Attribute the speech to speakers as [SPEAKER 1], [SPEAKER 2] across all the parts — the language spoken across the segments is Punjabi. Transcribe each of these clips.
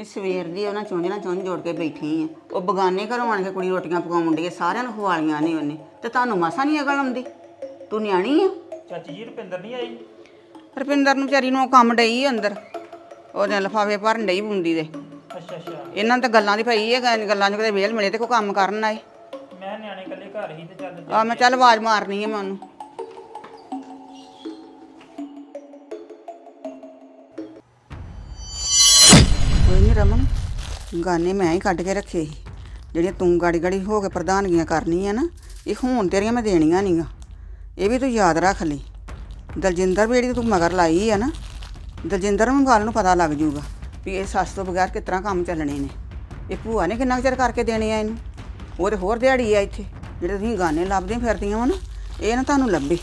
[SPEAKER 1] ਨਹੀਂ ਸਵੇਰ ਦੀ ਉਹਨਾਂ ਚੁੰਝ ਨਾਲ ਚੁੰਝ ਜੋੜ ਕੇ ਬੈਠੀ ਆ। ਉਹ ਬਗਾਨੇ ਘਰੋਂ ਆਣ ਕੇ ਕੁੜੀ ਰੋਟੀਆਂ ਪਕਾਉਣ ਡਈ ਆ ਸਾਰਿਆਂ ਨੂੰ ਖਵਾਲੀਆਂ ਨੇ ਉਹਨੇ। ਤੇ ਤੁਹਾਨੂੰ ਮਸਾ ਨਹੀਂ ਅਕਲ ਆਉਂਦੀ? ਤੂੰ ਨਿਆਣੀ ਆ?
[SPEAKER 2] ਚਾਚੀ ਜੀ ਰੁਪਿੰਦਰ ਨਹੀਂ ਆਈ?
[SPEAKER 1] ਰਪਿੰਦਰ ਨੂੰ ਵਿਚਾਰੀ ਨੂੰ ਉਹ ਕੰਮ ਡਈ ਆ ਅੰਦਰ। ਉਹਦੇ ਲਫਾਫੇ ਭਰਨ ਡਈ ਬੁੰਦੀ ਦੇ।
[SPEAKER 2] ਅੱਛਾ ਅੱਛਾ।
[SPEAKER 1] ਇਹਨਾਂ ਨੂੰ ਤਾਂ ਗੱਲਾਂ ਦੀ ਪਈ ਹੈ ਗੱਲਾਂ 'ਚ ਕਿਤੇ ਵੇਲ ਮਿਲੇ ਤੇ ਕੋਈ ਕੰਮ ਕਰਨ ਆਏ।
[SPEAKER 2] ਮੈਂ ਨਿਆਣੇ ਇਕੱਲੇ ਘਰ ਹੀ ਤੇ ਚੱਲ
[SPEAKER 1] ਆ ਮੈਂ ਚੱਲ ਆਵਾਜ਼ ਮਾਰਨੀ ਹੈ ਮੈਂ ਉਹਨੂੰ। ਰਮਨ, ਗਾਨੇ ਮੈਂ ਹੀ ਕੱਢ ਕੇ ਰੱਖੇ ਸੀ। ਜਿਹੜੀਆਂ ਤੂੰ ਗਾੜੀ ਗਾੜੀ ਹੋ ਕੇ ਪ੍ਰਧਾਨਗੀਆਂ ਕਰਨੀ ਕਰਨੀਆਂ ਨਾ, ਇਹ ਹੁਣ ਤੇਰੀਆਂ ਮੈਂ ਦੇਣੀਆਂ ਨਹੀਂਗਾ ਇਹ ਵੀ ਤੂੰ ਯਾਦ ਰੱਖ ਲਈ। ਦਲਜਿੰਦਰ ਵੀ ਜਿਹੜੀ ਤੂੰ ਮਗਰ ਲਾਈ ਆ ਨਾ, ਦਲਜਿੰਦਰ ਨੂੰ ਗੱਲ ਨੂੰ ਪਤਾ ਲੱਗ ਜੂਗਾ ਵੀ ਇਹ ਸੱਸ ਤੋਂ ਬਗੈਰ ਕਿਸ ਤਰ੍ਹਾਂ ਕੰਮ ਚੱਲਣੇ ਨੇ। ਇਹ ਭੂਆ ਨੇ ਕਿੰਨਾ ਕੁ ਚਿਰ ਕਰਕੇ ਦੇਣੇ ਆ ਇਹਨੂੰ? ਉਹ ਤੇ ਹੋਰ ਦਿਹਾੜੀ ਆ ਇੱਥੇ, ਜਿਹੜੇ ਤੁਸੀਂ ਗਾਨੇ ਲੱਭਦੇ ਫਿਰਦੀਆਂ ਹੋ ਨਾ, ਇਹ ਨਾ ਤੁਹਾਨੂੰ ਲੱਭੇ।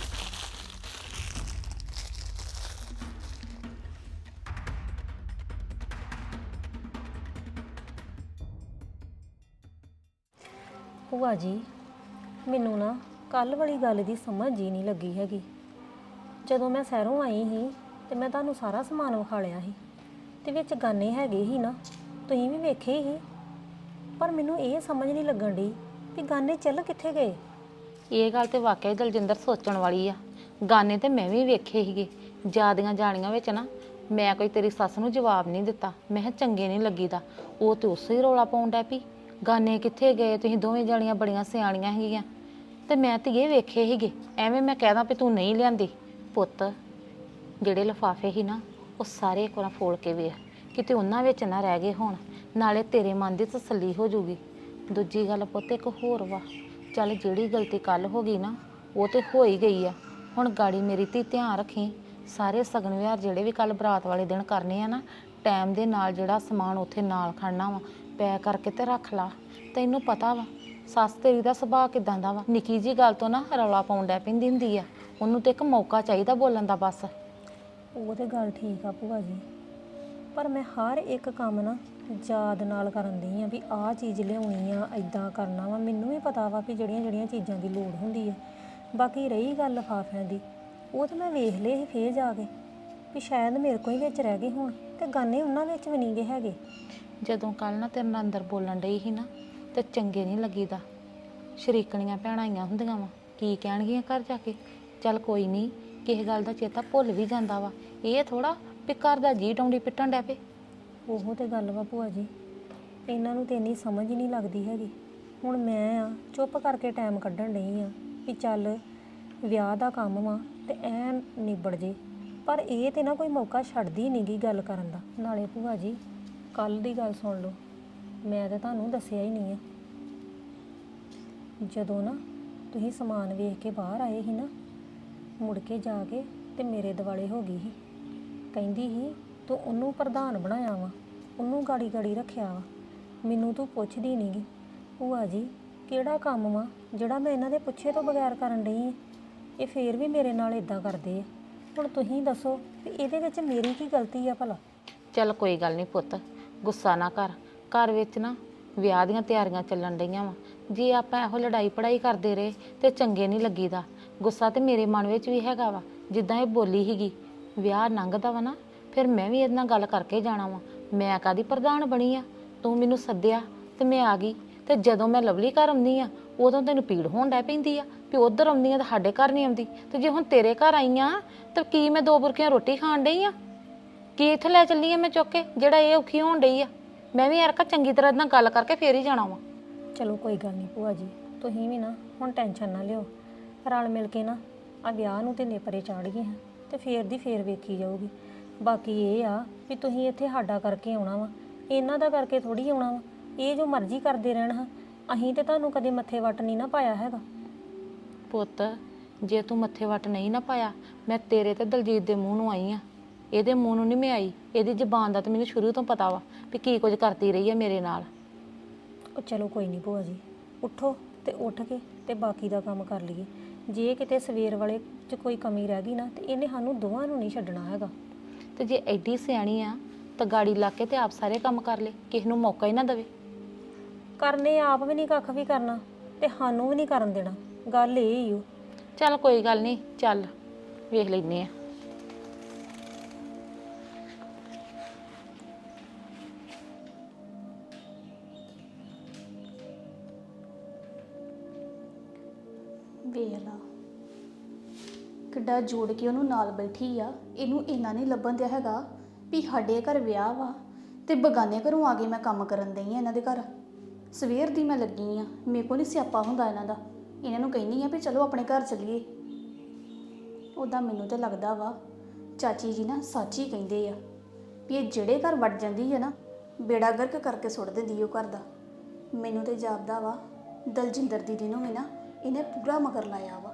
[SPEAKER 3] ਭੂਆ ਜੀ, ਮੈਨੂੰ ਨਾ ਕੱਲ ਵਾਲੀ ਗੱਲ ਦੀ ਸਮਝ ਹੀ ਨਹੀਂ ਲੱਗੀ ਹੈਗੀ। ਜਦੋਂ ਮੈਂ ਸ਼ਹਿਰੋਂ ਆਈ ਸੀ ਤੇ ਮੈਂ ਤੁਹਾਨੂੰ ਸਾਰਾ ਸਮਾਨ ਵਿਖਾ ਲਿਆ ਸੀ, ਤੇ ਵਿੱਚ ਗਾਨੇ ਹੈਗੇ ਹੀ ਨਾ, ਤੁਸੀਂ ਵੀ ਵੇਖੇ ਹੀ ਪਰ ਮੈਨੂੰ ਇਹ ਸਮਝ ਨਹੀਂ ਲੱਗਣ ਡਈ ਵੀ ਗਾਨੇ ਚੱਲ ਕਿੱਥੇ ਗਏ।
[SPEAKER 4] ਇਹ ਗੱਲ ਤੇ ਵਾਕਿਆ ਹੀ ਦਲਜਿੰਦਰ ਸੋਚਣ ਵਾਲੀ ਆ। ਗਾਨੇ ਤੇ ਮੈਂ ਵੀ ਵੇਖੇ ਸੀਗੇ, ਜਿਆਦੀਆਂ ਜਾਣੀਆਂ ਵਿੱਚ ਨਾ, ਮੈਂ ਕੋਈ ਤੇਰੀ ਸੱਸ ਨੂੰ ਜਵਾਬ ਨਹੀਂ ਦਿੱਤਾ। ਮੈਂ ਕਿਹਾ ਚੰਗੇ ਨਹੀਂ ਲੱਗੀਦਾ, ਉਹ ਤੇ ਉਸੇ ਹੀ ਰੋਲਾ ਪਾਉਣ ਡੈ ਪਈ। ਗਾਨੇ ਕਿੱਥੇ ਗਏ? ਤੁਸੀਂ ਦੋਵੇਂ ਜਣੀਆਂ ਬੜੀਆਂ ਸਿਆਣੀਆਂ ਹੈਗੀਆਂ। ਤੇ ਮੈਂ ਤੇ ਵੇਖੇ ਸੀਗੇ। ਐਵੇਂ ਮੈਂ ਕਹਿਦਾ ਵੀ ਤੂੰ ਨਹੀਂ ਲਿਆਂਦੀ। ਪੁੱਤ, ਜਿਹੜੇ ਲਫਾਫੇ ਸੀ ਨਾ, ਉਹ ਸਾਰੇ ਇੱਕ ਵਾਰ ਫੋਲ ਕੇ ਵੇਖ। ਕਿਤੇ ਉਹਨਾਂ ਵਿੱਚ ਨਾ ਰਹਿ ਗਏ ਹੋਣ। ਨਾਲੇ ਤੇਰੇ ਮਨ ਦੀ ਤਸੱਲੀ ਹੋ ਜੂਗੀ। ਦੂਜੀ ਗੱਲ ਪੁੱਤ, ਇੱਕ ਹੋਰ ਵਾ। ਚੱਲ ਜਿਹੜੀ ਗਲਤੀ ਕੱਲ ਹੋ ਗਈ ਨਾ, ਉਹ ਤੇ ਹੋ ਹੀ ਗਈ ਆ। ਹੁਣ ਗਾੜੀ ਮੇਰੀ ਧੀ ਧਿਆਨ ਰੱਖੀ। ਸਾਰੇ ਸਗਨ ਵਿਹਾਰ ਜਿਹੜੇ ਵੀ ਕੱਲ ਬਰਾਤ ਵਾਲੇ ਦਿਨ ਕਰਨੇ ਆ ਨਾ, ਟਾਈਮ ਦੇ ਨਾਲ ਜਿਹੜਾ ਸਮਾਨ ਉੱਥੇ ਨਾਲ ਖੜਨਾ ਵਾ ਪੈ ਕਰਕੇ ਤੇ ਰੱਖ ਲਾ। ਤੈਨੂੰ ਪਤਾ ਵਾ, ਸੱਸ ਤੇਰੀ ਦਾ ਸੁਭਾਅ ਕਿਦਾਂ ਦਾ ਵਾ। ਨਿੱਕੀ ਜੀ ਗੱਲ ਤੋਂ ਨਾ ਰੌਲਾ ਪਾਉਣ ਡੈ ਪੈਂਦੀ ਹੁੰਦੀ ਆ। ਉਹਨੂੰ ਤੇ ਇੱਕ ਮੌਕਾ ਚਾਹੀਦਾ ਬੋਲਣ ਦਾ ਬਸ।
[SPEAKER 3] ਉਹ ਤੇ ਗੱਲ ਠੀਕ ਆ ਭੂਆ ਜੀ। ਪਰ ਮੈਂ ਹਰ ਇੱਕ ਕੰਮ ਨਾ ਯਾਦ ਨਾਲ ਕਰਨ ਦੀ ਆ ਵੀ ਆਹ ਚੀਜ਼ ਲਿਆਉਣੀ ਆ ਐਦਾਂ ਕਰਨਾ ਵਾ। ਮੈਨੂੰ ਵੀ ਪਤਾ ਵਾ ਵੀ ਜਿਹੜੀਆਂ ਜਿਹੜੀਆਂ ਚੀਜ਼ਾਂ ਦੀ ਲੋੜ ਹੁੰਦੀ ਆ। ਬਾਕੀ ਰਹੀ ਗੱਲ ਲਿਫਾਫਿਆਂ ਦੀ। ਉਹ ਤਾਂ ਮੈਂ ਵੇਖ ਲਏ ਸੀ ਫੇਰ ਜਾ ਕੇ। ਵੀ ਸ਼ਾਇਦ ਮੇਰੇ ਕੋਲ ਹੀ ਵਿੱਚ ਰਹਿ ਗਏ ਹੋਣ ਤੇ ਗਾਨੇ ਉਹਨਾਂ ਵਿੱਚ ਵੀ ਨਹੀਂ ਗਏ ਹੈਗੇ।
[SPEAKER 4] ਜਦੋਂ ਕੱਲ ਨਾ ਤੇਰੇ ਨਾਲ ਅੰਦਰ ਬੋਲਣ ਡਈ ਸੀ ਨਾ, ਤੇ ਚੰਗੇ ਨਹੀਂ ਲੱਗੀਦਾ। ਸ਼ਰੀਕਣੀਆਂ ਭੈਣਾਂ ਆਈਆਂ ਹੁੰਦੀਆਂ ਵਾ, ਕੀ ਕਹਿਣਗੀਆਂ ਘਰ ਜਾ ਕੇ? ਚੱਲ ਕੋਈ ਨਹੀਂ, ਕਿਸੇ ਗੱਲ ਦਾ ਚੇਤਾ ਭੁੱਲ ਵੀ ਜਾਂਦਾ ਵਾ। ਇਹ ਥੋੜਾ ਵੀ ਘਰ ਦਾ ਜੀ ਟੌਂਡੀ ਪਿੱਟਣ ਡੈ ਪਏ
[SPEAKER 3] ਉਹ ਤੇ ਗੱਲ ਵਾ ਭੂਆ ਜੀ, ਇਹਨਾਂ ਨੂੰ ਤੇ ਇੰਨੀ ਸਮਝ ਹੀ ਨਹੀਂ ਲੱਗਦੀ ਹੈਗੀ। ਹੁਣ ਮੈਂ ਆ, ਚੁੱਪ ਕਰਕੇ ਟਾਈਮ ਕੱਢਣ ਡਈ ਆ ਵੀ ਚੱਲ ਵਿਆਹ ਦਾ ਕੰਮ ਵਾ ਤੇ ਐਨ ਨਿਬੜ ਜੇ। ਪਰ ਇਹ ਤੇ ਨਾ ਕੋਈ ਮੌਕਾ ਛੱਡਦੀ ਨਹੀਂਗੀ ਗੱਲ ਕਰਨ ਦਾ। ਨਾਲੇ ਭੂਆ ਜੀ ਕੱਲ ਦੀ ਗੱਲ ਸੁਣ ਲਓ। ਮੈਂ ਤਾਂ ਤੁਹਾਨੂੰ ਦੱਸਿਆ ਹੀ ਨਹੀਂ ਆ। ਜਦੋਂ ਨਾ ਤੁਸੀਂ ਸਮਾਨ ਵੇਖ ਕੇ ਬਾਹਰ ਆਏ ਸੀ ਨਾ, ਮੁੜ ਕੇ ਜਾ ਕੇ ਤੇ ਮੇਰੇ ਦਿਵਾਲੇ ਹੋ ਗਈ ਸੀ। ਕਹਿੰਦੀ ਸੀ, ਤੂੰ ਉਹਨੂੰ ਪ੍ਰਧਾਨ ਬਣਾਇਆ ਵਾ, ਉਹਨੂੰ ਗਾੜੀ ਗਾੜੀ ਰੱਖਿਆ ਵਾ। ਮੈਨੂੰ ਤੂੰ ਪੁੱਛਦੀ ਨਹੀਂਗੀ ਭੂਆ ਜੀ, ਕਿਹੜਾ ਕੰਮ ਵਾ ਜਿਹੜਾ ਮੈਂ ਇਹਨਾਂ ਦੇ ਪੁੱਛੇ ਤੋਂ ਬਗੈਰ ਕਰਨ ਡਈ ਇਹ ਫੇਰ ਵੀ ਮੇਰੇ ਨਾਲ ਇਦਾਂ ਕਰਦੇ ਆ। ਹੁਣ ਤੁਸੀਂ ਦੱਸੋ ਵੀ ਇਹਦੇ ਵਿੱਚ ਮੇਰੀ ਕੀ ਗਲਤੀ ਆ ਭਲਾ?
[SPEAKER 4] ਚੱਲ ਕੋਈ ਗੱਲ ਨਹੀਂ ਪੁੱਤ। ਗੁੱਸਾ ਨਾ ਕਰ। ਘਰ ਵਿੱਚ ਨਾ ਵਿਆਹ ਦੀਆਂ ਤਿਆਰੀਆਂ ਚੱਲਣ ਡਈਆਂ ਵਾ। ਜੇ ਆਪਾਂ ਇਹੋ ਲੜਾਈ ਪੜਾਈ ਕਰਦੇ ਰਹੇ ਤੇ ਚੰਗੇ ਨਹੀਂ ਲੱਗੀਦਾ। ਗੁੱਸਾ ਤੇ ਮੇਰੇ ਮਨ ਵਿੱਚ ਵੀ ਹੈਗਾ ਵਾ, ਜਿੱਦਾਂ ਇਹ ਬੋਲੀ ਸੀਗੀ, ਵਿਆਹ ਲੰਘਦਾ ਵਾ ਨਾ, ਫਿਰ ਮੈਂ ਵੀ ਇਹਦੇ ਨਾਲ ਗੱਲ ਕਰਕੇ ਜਾਣਾ ਵਾ। ਮੈਂ ਕਾਦੀ ਪ੍ਰਧਾਨ ਬਣੀ ਆ? ਤੂੰ ਮੈਨੂੰ ਸੱਦਿਆ ਤੇ ਮੈਂ ਆ ਗਈ। ਤੇ ਜਦੋਂ ਮੈਂ ਲਵਲੀ ਘਰ ਆਉਂਦੀ ਆ, ਉਦੋਂ ਤੈਨੂੰ ਪੀੜ ਹੋਣ ਡੈ ਪੈਂਦੀ ਆ ਵੀ ਉਧਰ ਆਉਂਦੀ ਆ ਤਾਂ ਸਾਡੇ ਘਰ ਨਹੀਂ ਆਉਂਦੀ। ਤੇ ਜੇ ਹੁਣ ਤੇਰੇ ਘਰ ਆਈ ਆ ਤਾਂ ਕੀ ਮੈਂ ਦੋ ਬੁਰਕੀਆਂ ਰੋਟੀ ਖਾਣ ਡਈ ਆ? ਕੀ ਇੱਥੇ ਲੈ ਚੱਲੀ ਆ ਮੈਂ ਚੁੱਕ ਕੇ? ਜਿਹੜਾ ਇਹ ਔਖੀ ਹੋਣ ਡਈ ਆ। ਮੈਂ ਵੀ ਯਾਰ ਚੰਗੀ ਤਰ੍ਹਾਂ ਨਾਲ ਗੱਲ ਕਰਕੇ ਫੇਰ ਹੀ ਜਾਣਾ ਵਾ।
[SPEAKER 3] ਚਲੋ ਕੋਈ ਗੱਲ ਨਹੀਂ ਭੂਆ ਜੀ ਤੁਸੀਂ ਵੀ ਨਾ ਹੁਣ ਟੈਨਸ਼ਨ ਨਾ ਲਿਓ। ਰਲ ਮਿਲ ਕੇ ਨਾ ਆ ਵਿਆਹ ਨੂੰ ਤੇ ਨੇਪਰੇ ਚਾੜ ਗਏ ਹਾਂ ਤੇ ਫੇਰ ਦੀ ਫੇਰ ਵੇਖੀ ਜਾਊਗੀ। ਬਾਕੀ ਇਹ ਆ ਵੀ ਤੁਸੀਂ ਇੱਥੇ ਸਾਡਾ ਕਰਕੇ ਆਉਣਾ ਵਾ ਇਹਨਾਂ ਦਾ ਕਰਕੇ ਥੋੜੀ ਆਉਣਾ ਵਾ। ਇਹ ਜੋ ਮਰਜ਼ੀ ਕਰਦੇ ਰਹਿਣ ਹਾਂ ਅਸੀਂ ਤੇ ਤੁਹਾਨੂੰ ਕਦੇ ਮੱਥੇ ਵੱਟ ਨਹੀਂ ਨਾ ਪਾਇਆ ਹੈਗਾ।
[SPEAKER 4] ਪੁੱਤ ਜੇ ਤੂੰ ਮੱਥੇ ਵੱਟ ਨਹੀਂ ਨਾ ਪਾਇਆ ਮੈਂ ਤੇਰੇ ਤੇ ਦਲਜੀਤ ਦੇ ਮੂੰਹ ਨੂੰ ਆਈ ਆ। ਇਹਦੇ ਮੂੰਹ ਨੂੰ ਨਹੀਂ ਮੈਂ ਆਈ ਇਹਦੀ ਜ਼ਬਾਨ ਦਾ ਤਾਂ ਮੈਨੂੰ ਸ਼ੁਰੂ ਤੋਂ ਪਤਾ ਵਾ ਵੀ ਕੀ ਕੁਝ ਕਰਦੀ ਰਹੀ ਆ ਮੇਰੇ ਨਾਲ।
[SPEAKER 3] ਉਹ ਚਲੋ ਕੋਈ ਨਹੀਂ ਭੂਆ ਜੀ ਉੱਠੋ ਤੇ ਉੱਠ ਕੇ ਤੇ ਬਾਕੀ ਦਾ ਕੰਮ ਕਰ ਲਈਏ। ਜੇ ਕਿਤੇ ਸਵੇਰ ਵਾਲੇ 'ਚ ਕੋਈ ਕਮੀ ਰਹਿ ਗਈ ਨਾ ਤੇ ਇਹਨੇ ਸਾਨੂੰ ਦੋਵਾਂ ਨੂੰ ਨਹੀਂ ਛੱਡਣਾ ਹੈਗਾ।
[SPEAKER 4] ਤੇ ਜੇ ਐਡੀ ਸਿਆਣੀ ਆ ਤਾਂ ਗਾੜੀ ਲਾ ਕੇ ਤੇ ਆਪ ਸਾਰੇ ਕੰਮ ਕਰ ਲੈ ਕਿਸੇ ਨੂੰ ਮੌਕਾ ਹੀ ਨਾ ਦੇਵੇ।
[SPEAKER 3] ਕਰਨੇ ਆਪ ਵੀ ਨਹੀਂ ਕੱਖ ਵੀ ਕਰਨਾ ਤੇ ਸਾਨੂੰ ਵੀ ਨਹੀਂ ਕਰਨ ਦੇਣਾ। ਗੱਲ ਇਹ ਹੀ ਓ।
[SPEAKER 4] ਚੱਲ ਕੋਈ ਗੱਲ ਨਹੀਂ ਚੱਲ ਵੇਖ ਲੈਨੇ ਆ।
[SPEAKER 5] ਕਿੱਡਾ ਜੋੜ ਕੇ ਉਹਨੂੰ ਨਾਲ ਬੈਠੀ ਆ, ਇਹਨੂੰ ਇੰਨਾ ਨਹੀਂ ਲੱਭਣ ਦਿਆ ਹੈਗਾ ਵੀ ਸਾਡੇ ਘਰ ਵਿਆਹ ਵਾ ਤੇ ਬਗਾਨੇ ਘਰੋਂ ਆ ਕੇ ਮੈਂ ਕੰਮ ਕਰਨ ਦਈ ਆ ਇਹਨਾਂ ਦੇ ਘਰ। ਸਵੇਰ ਦੀ ਮੈਂ ਲੱਗੀ ਆ, ਮੇਰੇ ਕੋਲ ਨਹੀਂ ਸਿਆਪਾ ਹੁੰਦਾ ਇਹਨਾਂ ਦਾ। ਇਹਨਾਂ ਨੂੰ ਕਹਿੰਦੀ ਆ ਵੀ ਚਲੋ ਆਪਣੇ ਘਰ ਚੱਲੀਏ। ਉਦਾਂ ਮੈਨੂੰ ਤਾਂ ਲੱਗਦਾ ਵਾ, ਚਾਚੀ ਜੀ ਨਾ ਸੱਚ ਹੀ ਕਹਿੰਦੇ ਆ ਵੀ ਇਹ ਜਿਹੜੇ ਘਰ ਵੜ ਜਾਂਦੀ ਹੈ ਨਾ, ਬੇੜਾ ਗਰਕ ਕਰਕੇ ਸੁੱਟ ਦਿੰਦੀ ਉਹ ਘਰ ਦਾ। ਮੈਨੂੰ ਤੇ ਜਾਪਦਾ ਵਾ, ਦਲਜਿੰਦਰ ਦੀਦੀ ਨੂੰ ਵੀ ਨਾ ਇਹਨੇ ਪੂਰਾ ਮਗਰ ਲਾਇਆ ਵਾ।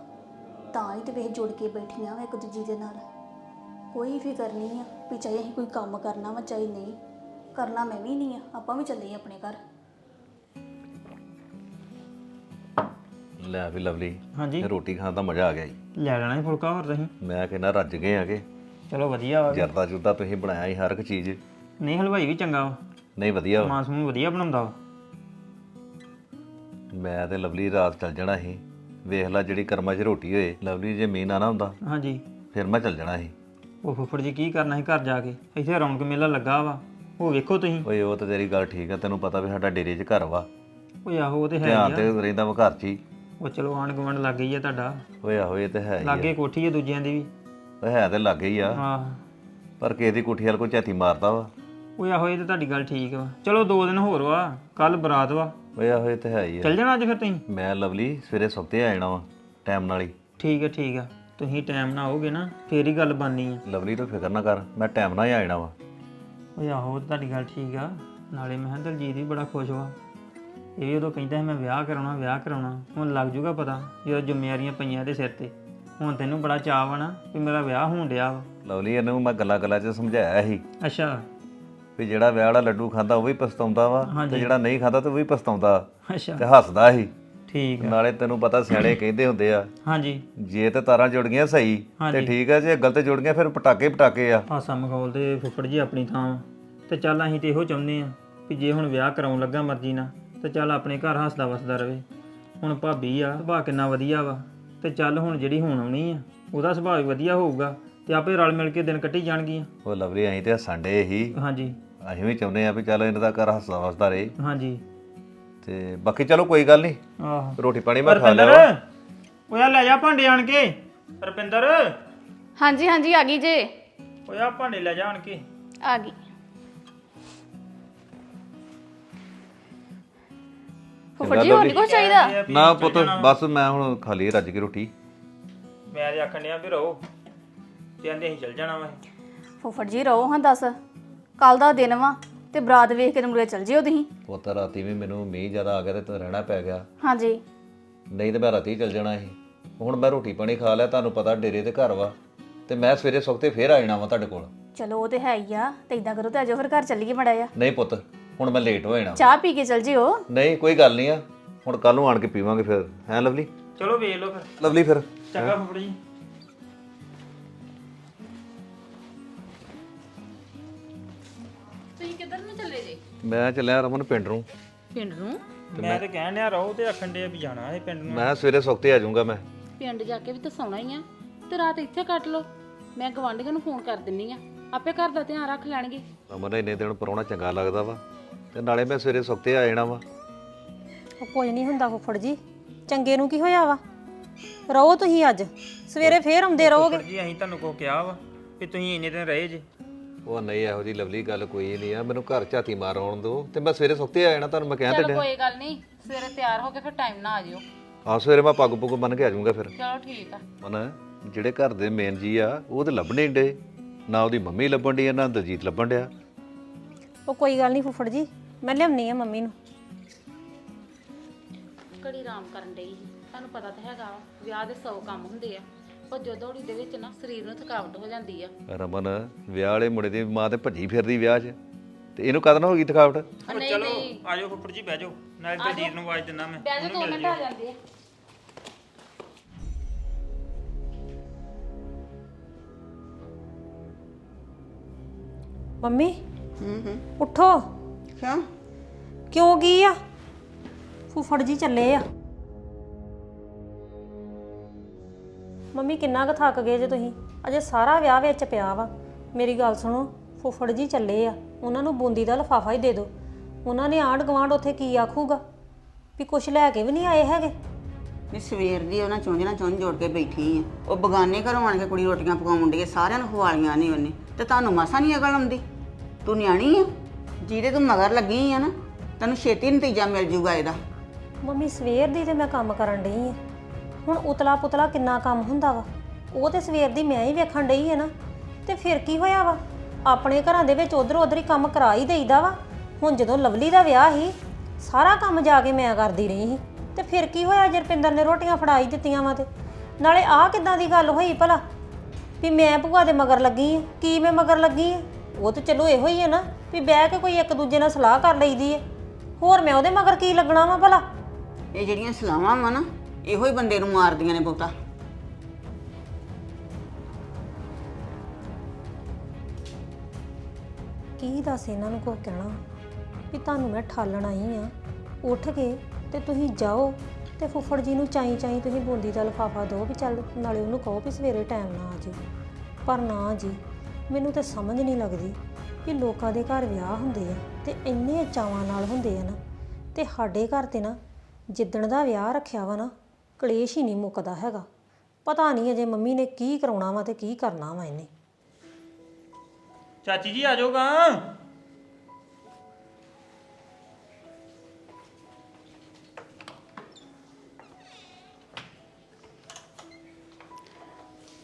[SPEAKER 5] ਤਾਂ ਹੀ ਤੇ ਵੇਖ ਜੁੜ ਕੇ ਬੈਠੀਆਂ ਵਾ ਇੱਕ ਦੂਜੀ ਦੇ ਨਾਲ। ਕੋਈ ਫਿਕਰ ਨਹੀਂ ਆ ਵੀ ਚਾਹੇ ਅਸੀਂ ਕੋਈ ਕੰਮ ਕਰਨਾ ਵਾ ਚਾਹੇ ਨਹੀਂ। ਕਰਨਾ ਮੈਂ ਵੀ ਨਹੀਂ ਆ ਆਪਾਂ ਵੀ ਚੱਲੇ ਆਪਣੇ ਘਰ।
[SPEAKER 6] ਲੈ ਵੀ ਲਵਲੀ
[SPEAKER 2] ਹਾਂਜੀ।
[SPEAKER 6] ਰੋਟੀ ਖਾਣ ਦਾ ਮਜ਼ਾ ਆ ਗਿਆ ਜੀ।
[SPEAKER 2] ਲੈ ਲੈਣਾ ਸੀ ਫੁਲਕਾ ਹੋਰ ਤੁਸੀਂ।
[SPEAKER 6] ਮੈਂ ਕਹਿੰਦਾ ਰੱਜ ਗਏ ਆਗੇ।
[SPEAKER 2] ਚਲੋ ਵਧੀਆ ਵਾ।
[SPEAKER 6] ਜਰਦਾ ਜੁਰਦਾ ਤੁਸੀਂ ਬਣਾਇਆ ਸੀ ਹਰ ਇੱਕ ਚੀਜ਼।
[SPEAKER 2] ਨਹੀਂ ਹਲਵਾਈ ਵੀ ਚੰਗਾ ਵਾ।
[SPEAKER 6] ਨਹੀਂ ਵਧੀਆ ਵਾ।
[SPEAKER 2] ਮਾਸ ਨੂੰ ਵਧੀਆ ਬਣਾਉਂਦਾ ਵਾ।
[SPEAKER 6] ਮੈਂ ਤੇ ਲਵਲੀ ਰਾਤ ਚੱਲ ਜਾਣਾ ਸੀ। ਵੇਖ ਲੈ ਜਿਹੜੀ ਕਰਮਾਂ 'ਚ ਰੋਟੀ ਹੋਏ। ਲਵਲੀ ਜੇ ਮੀਂਹ ਨਾ ਨਾ ਹੁੰਦਾ
[SPEAKER 2] ਹਾਂਜੀ।
[SPEAKER 6] ਫਿਰ ਮੈਂ ਚੱਲ ਜਾਣਾ ਸੀ।
[SPEAKER 2] ਉਹ ਫੁੱਫੜ ਜੀ ਕੀ ਕਰਨਾ ਸੀ ਘਰ ਜਾ ਕੇ? ਇੱਥੇ ਰੌਣਕ ਮੇਲਾ ਲੱਗਾ ਵਾ। ਉਹ ਵੇਖੋ ਤੁਸੀਂ।
[SPEAKER 6] ਓਏ ਉਹ ਤਾਂ ਤੇਰੀ ਗੱਲ ਠੀਕ ਆ ਤੈਨੂੰ ਪਤਾ ਵੀ ਸਾਡਾ ਡੇਰੇ 'ਚ ਘਰ ਵਾ।
[SPEAKER 2] ਓਏ ਆਹੋ ਉਹ ਤੇ ਹੈ
[SPEAKER 6] ਧਿਆਨ
[SPEAKER 2] ਹੀ
[SPEAKER 6] ਤੇ ਰਹਿੰਦਾ ਵਾ ਘਰ 'ਚ ਹੀ।
[SPEAKER 2] ਉਹ ਚਲੋ ਆਂਢ ਗੁਆਂਢ ਲੱਗ ਗਈ ਆ ਤੁਹਾਡਾ।
[SPEAKER 6] ਓਏ ਆਹੋ ਇਹ ਤੇ ਹੈ ਹੀ ਆ।
[SPEAKER 2] ਲਾਗੇ ਕੋਠੀ ਆ ਦੂਜਿਆਂ ਦੀ ਵੀ।
[SPEAKER 6] ਓਏ ਹੈ ਤੇ ਲੱਗੇ ਹੀ ਆ।
[SPEAKER 2] ਆਹ
[SPEAKER 6] ਪਰ ਕਿਸੇ ਦੀ ਕੁੱਠੀ ਵਾਲ ਕੋਈ ਝਾਤੀ ਮਾਰਦਾ ਵਾ।
[SPEAKER 2] ਓਏ ਆਹੋ ਇਹ ਤੇ ਤੁਹਾਡੀ ਗੱਲ ਠੀਕ ਵਾ। ਚਲੋ ਦੋ ਦਿਨ ਹੋਰ ਵਾ। ਕੱਲ ਬਰਾਤ ਵਾ।
[SPEAKER 6] ਓਏ ਆਹੋ ਇਹ ਤੇ ਹੈ ਹੀ ਆ।
[SPEAKER 2] ਚੱਲ ਜਾਣਾ ਅੱਜ ਫਿਰ ਤੁਸੀਂ?
[SPEAKER 6] ਮੈਂ ਲਵਲੀ ਸਵੇਰੇ ਸੁੱਤੇ ਆ ਜਾਣਾ ਵਾ ਟਾਈਮ ਨਾਲ ਹੀ।
[SPEAKER 2] ਠੀਕ ਹੈ ਠੀਕ ਆ। ਤੁਸੀਂ ਟਾਈਮ ਨਾਲ ਆਓਗੇ ਨਾ ਫੇਰ ਹੀ ਗੱਲ ਬਣਨੀ ਆ।
[SPEAKER 6] ਲਵਲੀ ਤੋਂ ਫਿਕਰ ਨਾ ਕਰ ਮੈਂ ਟਾਈਮ ਨਾਲ ਹੀ ਆ ਜਾਣਾ ਵਾ।
[SPEAKER 2] ਓਏ ਆਹੋ ਤੁਹਾਡੀ ਗੱਲ ਠੀਕ ਆ। ਨਾਲੇ ਮੈਂ ਕਿਹਾ ਦਲਜੀਤ ਵੀ ਬੜਾ ਖੁਸ਼ ਵਾ। ਇਹ ਵੀ ਉਦੋਂ ਕਹਿੰਦਾ ਸੀ ਮੈਂ ਵਿਆਹ ਕਰਾਉਣਾ ਵਿਆਹ ਕਰਾਉਣਾ। ਹੁਣ ਲੱਗ ਜੂਗਾ ਪਤਾ ਜਦੋਂ ਜ਼ਿੰਮੇਵਾਰੀਆਂ ਪਈਆਂ ਇਹਦੇ ਸਿਰ ਤੇ। ਹੁਣ ਤੈਨੂੰ ਬੜਾ ਚਾਅ ਵਾ ਨਾ ਵੀ ਮੇਰਾ ਵਿਆਹ ਹੋਣ ਡਿਆ ਵਾ।
[SPEAKER 6] ਲਵਲੀ ਇਹਨੂੰ ਮੈਂ ਗੱਲਾਂ ਗੱਲਾਂ 'ਚ ਸਮਝਾਇਆ ਸੀ।
[SPEAKER 2] ਅੱਛਾ।
[SPEAKER 6] ਵੀ ਜਿਹੜਾ ਵਿਆਹ ਵਾਲਾ ਲੱਡੂ ਖਾਂਦਾ ਉਹ ਵੀ ਪਛਤਾਉਂਦਾ ਵਾ ਤੇ ਜਿਹੜਾ ਨਹੀਂ ਖਾਂਦਾ ਤੇ ਉਹ ਵੀ ਪਛਤਾਉਂਦਾ।
[SPEAKER 2] ਅੱਛਾ।
[SPEAKER 6] ਤੇ ਹੱਸਦਾ ਸੀ
[SPEAKER 2] ਠੀਕ
[SPEAKER 6] ਨਾਲੇ ਤੈਨੂੰ ਪਤਾ ਸਿਆਣੇ ਕਹਿੰਦੇ ਹੁੰਦੇ ਆ
[SPEAKER 2] ਹਾਂਜੀ।
[SPEAKER 6] ਜੇ ਤੇ ਤਾਰਾਂ ਜੁੜ ਗਈਆਂ ਸਹੀ ਤੇ। ਠੀਕ ਆ ਜੇ ਗਲਤ ਜੁੜ ਗਈਆਂ ਫਿਰ ਪਟਾਕੇ ਪਟਾਕੇ ਆ।
[SPEAKER 2] ਹਾਸਾ ਮਖੌਲ ਤੇ ਫੁੱਫੜ ਜੀ ਆਪਣੀ ਥਾਂ। ਤੇ ਚੱਲ ਅਸੀਂ ਤੇ ਇਹੋ ਚਾਹੁੰਦੇ ਆ ਵੀ ਜੇ ਹੁਣ ਵਿਆਹ ਕਰਾਉਣ ਲੱਗਾ ਮਰਜ਼ੀ ਨਾਲ ਤੇ ਚੱਲ ਆਪਣੇ ਘਰ ਹੱਸਦਾ ਵਸਦਾ ਰਵੇ। ਹੁਣ ਭਾਬੀ ਆ ਸੁਭਾਅ ਕਿੰਨਾ ਵਧੀਆ ਵਾ। ਤੇ ਚੱਲ ਹੁਣ ਜਿਹੜੀ ਹੁਣ ਆਉਣੀ ਆ ਉਹਦਾ ਸੁਭਾਅ ਵੀ ਵਧੀਆ ਹੋਊਗਾ। ਤੇ ਆਪੇ ਰਲ ਮਿਲ ਕੇ ਦਿਨ ਕੱਟੀ ਜਾਣਗੀਆਂ।
[SPEAKER 6] ਉਹ ਲਵਲੀ ਅਸੀਂ ਤੇ ਹੱਸਣਡੇ ਹੀ
[SPEAKER 2] ਹਾਂਜੀ।
[SPEAKER 6] ਅਸੀਂ ਵੀ ਚਾਹੁੰਦੇ ਆ ਵੀ ਚੱਲ ਇਹਨਾਂ ਦਾ ਘਰ ਹੱਸਦਾ ਵਸਦਾ ਰਹੇ।
[SPEAKER 2] ਹਾਂਜੀ।
[SPEAKER 6] ਤੇ ਬਾਕੀ ਚਲੋ ਕੋਈ ਗੱਲ ਨਹੀਂ।
[SPEAKER 2] ਆਹੋ।
[SPEAKER 6] ਰੋਟੀ ਪਾਣੀ ਮੈਂ ਖਾ
[SPEAKER 2] ਰਪਿੰਦਰ
[SPEAKER 6] ਲਿਆ
[SPEAKER 2] ਓਏ ਆ ਲੈ ਜਾ ਭਾਂਡੇ ਆਣ ਕੇ। ਰਪਿੰਦਰ।
[SPEAKER 5] ਹਾਂਜੀ ਹਾਂਜੀ ਆ ਗਈ ਜੇ।
[SPEAKER 2] ਓਏ ਆ ਭਾਂਡੇ ਲੈ ਜਾ ਆਣ ਕੇ।
[SPEAKER 5] ਆ ਗਈ। ਫੁੱਫੜ ਜੀ ਹੋਰ ਨੀ ਕੁਛ ਚਾਹੀਦਾ?
[SPEAKER 6] ਨਾ ਪੁੱਤ ਬਸ ਮੈਂ ਹੁਣ ਖਾ ਲਈ ਰੱਜ ਕੇ ਰੋਟੀ।
[SPEAKER 2] ਮੈਂ ਤੇ ਆਖਣ ਡਿਆ ਵੀ ਰਹੋ ਤੇ ਆਂਦੇ ਅਸੀਂ ਚੱਲ ਜਾਣਾ ਵਾ
[SPEAKER 5] ਫੁੱਫੜ ਜੀ ਰਹੋ ਹਾਂ ਦੱਸ। ਕੱਲ ਦਾ ਦਿਨ ਵਾ ਤੇ ਬਰਾਤ ਵੇਖ ਕੇ ਤੇ ਮੁਰੇ ਚੱਲ ਜਿਓ ਤੁਸੀਂ।
[SPEAKER 6] ਪੁੱਤ ਰਾਤੀ ਵੀ ਮੈਨੂੰ ਮੀਂਹ ਜ਼ਿਆਦਾ ਆ ਗਿਆ ਤੇ ਤੂੰ ਰਹਿਣਾ ਪੈ ਗਿਆ।
[SPEAKER 5] ਹਾਂਜੀ।
[SPEAKER 6] ਨਹੀਂ ਤੇ ਮੈਂ ਰਾਤੀ ਚੱਲ ਜਾਣਾ ਸੀ। ਹੁਣ ਮੈਂ ਰੋਟੀ ਪਾਣੀ ਖਾ ਲਿਆ ਤੁਹਾਨੂੰ ਪਤਾ ਡੇਰੇ ਤੇ ਘਰ ਵਾ। ਤੇ ਮੈਂ ਸਵੇਰੇ ਸੁਖਤੇ ਫੇਰ ਆ ਜਾਣਾ ਵਾ ਤੁਹਾਡੇ ਕੋਲ।
[SPEAKER 5] ਚਲੋ ਉਹ ਤੇ ਹੈ ਹੀ ਆ। ਤੇ ਇਦਾਂ ਕਰੋ ਤੇ ਆਜੋ ਫਿਰ ਘਰ ਚੱਲੀਏ ਮੜਾ ਆ
[SPEAKER 6] ਨਹੀਂ ਪੁੱਤ ਹੁਣ ਮੈਂ ਲੇਟ ਹੋ ਜਾਣਾ
[SPEAKER 5] ਚਾਹ ਪੀ ਕੇ ਚੱਲ ਜਿਓ।
[SPEAKER 6] ਨਹੀਂ ਕੋਈ ਗੱਲ ਨਹੀਂ ਆ। ਹੁਣ ਕੱਲ ਨੂੰ ਆਣ ਕੇ ਪੀਵਾਂਗੇ ਫਿਰ। ਹੈ ਲਵਲੀ?
[SPEAKER 2] ਚਲੋ ਵੇਖ ਲਓ ਫਿਰ।
[SPEAKER 6] ਲਵਲੀ ਫਿਰ।
[SPEAKER 2] ਚੰਗਾ ਫੁੱਫੜ ਜੀ।
[SPEAKER 6] ਮੈਂ ਚੱਲਿਆ ਰਮਨ ਪਿੰਡ ਨੂੰ।
[SPEAKER 4] ਪਿੰਡ ਨੂੰ?
[SPEAKER 2] ਮੈਂ ਤੇ ਕਹਿਣ ਡਿਆ ਰਹੋ ਤੇ ਆਖਣ ਵੀ ਜਾਣਾ ਇਹ ਪਿੰਡ ਨੂੰ।
[SPEAKER 6] ਮੈਂ ਸਵੇਰੇ ਸੁਖਤੇ ਆ ਜਾਊਂਗਾ ਮੈਂ।
[SPEAKER 4] ਪਿੰਡ ਜਾ ਕੇ ਵੀ ਤਾਂ ਸੌਣਾ ਹੀ ਆ। ਤੇ ਰਾਤ ਇੱਥੇ ਕੱਟ ਲਓ। ਮੈਂ ਗਵਾਂਢੀਆਂ ਨੂੰ ਫੋਨ ਕਰ ਦਿੰਨੀ ਆ। ਆਪੇ ਘਰ ਦਾ ਧਿਆਨ ਰੱਖ ਲੈਣਗੇ।
[SPEAKER 6] ਰਮਨ ਇੰਨੇ ਦਿਨ ਪਰੋਣਾ ਚੰਗਾ ਲੱਗਦਾ ਵਾ। ਤੇ ਨਾਲੇ ਮੈਂ ਸਵੇਰੇ ਸੁਖਤੇ ਆ ਜਾਣਾ ਵਾ।
[SPEAKER 3] ਉਹ ਕੁਝ ਨਹੀਂ ਹੁੰਦਾ ਫੁੱਫੜ ਜੀ। ਚੰਗੇ ਨੂੰ ਕੀ ਹੋਇਆ ਵਾ? ਰਹੋ ਤੁਸੀਂ ਅੱਜ। ਸਵੇਰੇ ਫੇਰ ਆਉਂਦੇ ਰਹੋਗੇ।
[SPEAKER 2] ਜੀ ਅਸੀਂ ਤੁਹਾਨੂੰ ਕੋ ਕਿਹਾ ਵਾ ਵੀ ਤੁਸੀਂ ਇੰਨੇ ਦਿਨ ਰਹੇ ਜੇ।
[SPEAKER 6] ਉਹ ਨਹੀਂ ਇਹੋ ਜੀ ਲਵਲੀ ਗੱਲ ਕੋਈ ਨਹੀਂ ਆ ਮੈਨੂੰ ਘਰ ਝਾਤੀ ਮਾਰ ਆਉਣ ਦਿਓ ਤੇ ਮੈਂ ਸਵੇਰੇ ਸੁਖਤੇ ਆ ਜਾਣਾ ਤੁਹਾਨੂੰ ਮੈਂ ਕਹਿ ਤੇ
[SPEAKER 4] ਚਲ
[SPEAKER 6] ਡਿਆ।
[SPEAKER 4] ਕੋਈ ਗੱਲ ਨਹੀਂ ਸਵੇਰੇ ਤਿਆਰ ਹੋ ਕੇ ਫਿਰ ਟਾਈਮ ਨਾਲ ਆ ਜਿਓ।
[SPEAKER 6] ਆ ਸਵੇਰੇ ਮੈਂ ਪੱਗ ਪੁੱਗ ਬੰਨ ਕੇ ਆ ਜਾਊਂਗਾ ਫਿਰ।
[SPEAKER 4] ਚਲੋ ਠੀਕ ਆ।
[SPEAKER 6] ਮਨ ਜਿਹੜੇ ਘਰ ਦੇ ਮੇਨ ਜੀ ਆ ਉਹ ਤੇ ਲੱਭਣੇ ਡੇ। ਨਾ ਉਹਦੀ ਮੰਮੀ ਲੱਭਣ ਡਈ ਆ ਨਾ ਦਲਜੀਤ ਲੱਭਣ ਡਿਆ।
[SPEAKER 3] ਉਹ ਕੋਈ ਗੱਲ ਨਹੀਂ ਫੁੱਫੜ ਜੀ ਮੈਂ ਲਿਆਉਣੀ ਆ ਮੰਮੀ ਨੂੰ।
[SPEAKER 4] ਘੜੀ ਆਰਾਮ ਕਰਨ ਡਈ ਸੀ ਤੁਹਾਨੂੰ ਪਤਾ ਤਾਂ ਹੈਗਾ ਵਾ, ਵਿਆਹ ਦੇ 100 ਕੰਮ ਹੁੰਦੇ ਆ। ਉਹ ਜਦੋੜੀ ਦੇ ਵਿੱਚ ਨਾ ਸਰੀਰ ਨੂੰ ਥਕਾਵਟ ਹੋ ਜਾਂਦੀ ਆ।
[SPEAKER 6] ਰਮਨ ਵਿਆਹ ਵਾਲੇ ਮੁੰਡੇ ਦੀ ਮਾਂ ਤੇ ਭੱਜੀ ਫਿਰਦੀ ਵਿਆਹ 'ਚ। ਤੇ ਇਹਨੂੰ ਕਦ ਨਾ ਹੋ ਗਈ ਥਕਾਵਟ?
[SPEAKER 2] ਉਹ ਚਲੋ ਆਜੋ ਫੁੱਫੜ ਜੀ ਬਹਿ ਜਾਓ। ਨਾਲੇ ਤੇ ਜੀਰ ਨੂੰ ਆਵਾਜ਼ ਦਿੰਦਾ ਮੈਂ।
[SPEAKER 4] ਬਹਿ ਜਾ 2 ਮਿੰਟ ਆ ਜਾਂਦੇ ਆ।
[SPEAKER 3] ਮੰਮੀ?
[SPEAKER 1] ਹੂੰ ਹੂੰ।
[SPEAKER 3] ਉੱਠੋ।
[SPEAKER 1] ਕਿਉਂ?
[SPEAKER 3] ਕਿਉਂ ਕੀ ਆ? ਫੁੱਫੜ ਜੀ ਚੱਲੇ ਆ। ਮੰਮੀ ਕਿੰਨਾ ਕੁ ਥੱਕ ਗਏ ਜੇ ਤੁਸੀਂ? ਅਜੇ ਸਾਰਾ ਵਿਆਹ ਵਿੱਚ ਪਿਆ ਵਾ। ਮੇਰੀ ਗੱਲ ਸੁਣੋ ਫੁੱਫੜ ਜੀ ਚੱਲੇ ਆ। ਉਹਨਾਂ ਨੂੰ ਬੂੰਦੀ ਦਾ ਲਫਾਫਾ ਹੀ ਦੇ ਦਿਓ। ਉਹਨਾਂ ਨੇ ਆਂਢ ਗੁਆਂਢ ਉੱਥੇ ਕੀ ਆਖੂਗਾ? ਵੀ ਕੁਛ ਲੈ ਕੇ ਵੀ ਨਹੀਂ ਆਏ ਹੈਗੇ?
[SPEAKER 1] ਵੀ ਸਵੇਰ ਦੀ ਉਹਨਾਂ ਚੁੰਝ ਨਾਲ ਚੁੰਝ ਜੋੜ ਕੇ ਬੈਠੀ ਆ। ਉਹ ਬਗਾਨੇ ਘਰੋਂ ਆਣ ਕੇ ਕੁੜੀ ਰੋਟੀਆਂ ਪਕਾਉਣ ਡਈ ਆ ਸਾਰਿਆਂ ਨੂੰ ਖਵਾਲੀਆਂ ਨੇ ਉਹਨੇ। ਤੇ ਤੁਹਾਨੂੰ ਮਾਸਾ ਨਹੀਂ ਅਕਲ ਆਉਂਦੀ? ਤੂੰ ਨਿਆਣੀ ਆ? ਜਿਹਦੇ ਤੂੰ ਮਗਰ ਲੱਗੀ ਆ ਨਾ ਤੈਨੂੰ ਛੇਤੀ ਨਤੀਜਾ ਮਿਲ ਜੂਗਾ ਇਹਦਾ।
[SPEAKER 3] ਮੰਮੀ ਸਵੇਰ ਦੀ ਤੇ ਮੈਂ ਕੰਮ ਕਰਨ ਡਈ ਆ। ਹੁਣ ਉਤਲਾ ਪੁਤਲਾ ਕਿੰਨਾ ਕੰਮ ਹੁੰਦਾ ਵਾ? ਉਹ ਤੇ ਸਵੇਰ ਦੀ ਮੈਂ ਹੀ ਵੇਖਣ ਡਈ ਹੈ ਨਾ। ਤੇ ਫਿਰ ਕੀ ਹੋਇਆ ਵਾ? ਆਪਣੇ ਘਰਾਂ ਦੇ ਵਿੱਚ ਉਧਰ ਉਧਰ ਹੀ ਕੰਮ ਕਰਾ ਹੀ ਦੇਈਦਾ ਵਾ। ਹੁਣ ਜਦੋਂ ਲਵਲੀ ਦਾ ਵਿਆਹ ਸੀ, ਸਾਰਾ ਕੰਮ ਜਾ ਕੇ ਮੈਂ ਕਰਦੀ ਰਹੀ ਸੀ। ਤੇ ਫਿਰ ਕੀ ਹੋਇਆ? ਜੇ ਨੇ ਰੋਟੀਆਂ ਫੜਾਈ ਦਿੱਤੀਆਂ ਵਾ ਤੇ। ਨਾਲੇ ਆਹ ਕਿੱਦਾਂ ਦੀ ਗੱਲ ਹੋਈ ਭਲਾ? ਵੀ ਮੈਂ ਭੂਆ ਦੇ ਮਗਰ ਲੱਗੀ ਆ। ਕੀ ਮੈਂ ਮਗਰ ਲੱਗੀ ਆ? ਉਹ ਤਾਂ ਚਲੋ ਇਹੋ ਹੀ ਹੈ ਨਾ ਵੀ ਬਹਿ ਕੇ ਕੋਈ ਇੱਕ ਦੂਜੇ ਨਾਲ ਸਲਾਹ ਕਰ ਲਈਦੀ ਹੈ ਹੋਰ ਮੈਂ ਉਹਦੇ ਮਗਰ ਕੀ ਲੱਗਣਾ ਵਾ ਭਲਾ?
[SPEAKER 1] ਇਹ ਜਿਹੜੀਆਂ ਸਲਾਹਾਂ ਵਾ ਨਾ ਇਹੋ ਹੀ ਬੰਦੇ ਨੂੰ ਮਾਰਦੀਆਂ ਨੇ ਬਹੁਤਾ।
[SPEAKER 3] ਕੀ ਦੱਸ ਇਹਨਾਂ ਨੂੰ ਕੋ ਕਹਿਣਾ? ਵੀ ਤੁਹਾਨੂੰ ਮੈਂ ਠਾਲਣ ਆਈ ਆ। ਉੱਠ ਕੇ ਤੇ ਤੁਸੀਂ ਜਾਓ ਤੇ ਫੁੱਫੜ ਜੀ ਨੂੰ ਚਾਈ ਚਾਈ ਤੁਸੀਂ ਬੂੰਦੀ ਦਾ ਲਫਾਫਾ ਦਿਓ ਵੀ ਚੱਲ ਨਾਲੇ ਉਹਨੂੰ ਕਹੋ ਵੀ ਸਵੇਰੇ ਟਾਈਮ ਨਾਲ ਆ ਜੀ। ਪਰ ਨਾ ਜੀ, ਮੈਨੂੰ ਤਾਂ ਸਮਝ ਨਹੀਂ ਲੱਗਦੀ ਕਿ ਲੋਕਾਂ ਦੇ ਘਰ ਵਿਆਹ ਹੁੰਦੇ ਆ ਤੇ ਇੰਨੇ ਚਾਵਾਂ ਨਾਲ ਹੁੰਦੇ ਆ ਨਾ। ਤੇ ਸਾਡੇ ਘਰ ਤੇ ਨਾ ਜਿੱਦਣ ਦਾ ਵਿਆਹ ਰੱਖਿਆ ਵਾ ਨਾ ਕਲੇਸ਼ ਹੀ ਨਹੀਂ ਮੁੱਕਦਾ ਹੈਗਾ। ਪਤਾ ਨਹੀਂ ਅਜੇ ਮੰਮੀ ਨੇ ਕੀ ਕਰਾਉਣਾ ਵਾ ਤੇ ਕੀ ਕਰਨਾ ਵਾ ਇਹਨੇ।
[SPEAKER 2] ਚਾਚੀ ਜੀ ਆ ਜਾਓਗਾ